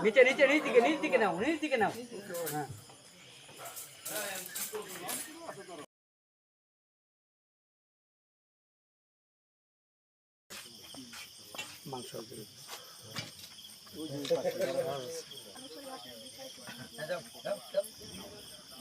নিচে নিচে নিচ দিকে নিচ দিকে নাও নিচ দিকে নাও। হ্যাঁ। মাংস কেউ ভয়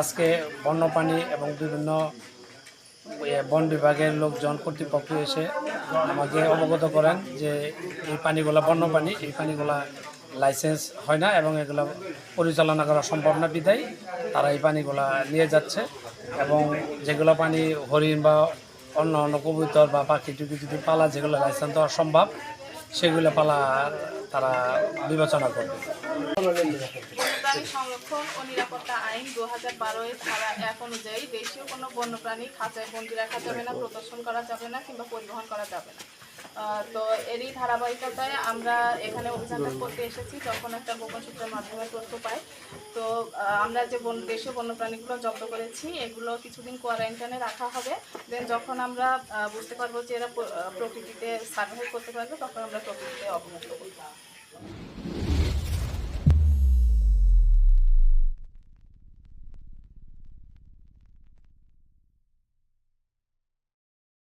আজকে বন্যপ্রাণী এবং বিভিন্ন বন বিভাগের লোকজন কর্তৃপক্ষ এসে আমাকে অবগত করেন যে এই পানিগুলা বন্যপ্রাণী, এই পানিগুলা লাইসেন্স হয় না এবং এগুলো পরিচালনা করা সম্ভব না বিধায় তারা এই পানিগুলা নিয়ে যাচ্ছে এবং যেগুলো পানি হরিণ বা অন্য অন্য কবুতর বা পাখি টুকি যদি পালা, যেগুলো লাইসেন্স দেওয়া সম্ভব, সেগুলো পালা তারা বিবেচনা করবে। প্রাণী সংরক্ষণ ও নিরাপত্তা আইন দু হাজার বারো এর ধারা এক অনুযায়ী দেশীয় কোনো বন্যপ্রাণী খাঁচায় বন্দি রাখা যাবে না, প্রদর্শন করা যাবে না কিংবা পরিবহন করা যাবে না। তো এরই ধারাবাহিকতায় আমরা এখানে অভিযানটা করতে এসেছি, যখন একটা গোপন সূত্রের মাধ্যমে তথ্য পাই। তো আমরা যে বন, দেশীয় বন্যপ্রাণীগুলো জব্দ করেছি, এগুলো কিছুদিন কোয়ারেন্টাইনে রাখা হবে। দেন যখন আমরা বুঝতে পারব যে এরা প্রকৃতিতে সার্ভাইভ করতে পারবে, তখন আমরা প্রকৃতিতে অবমুক্ত করব।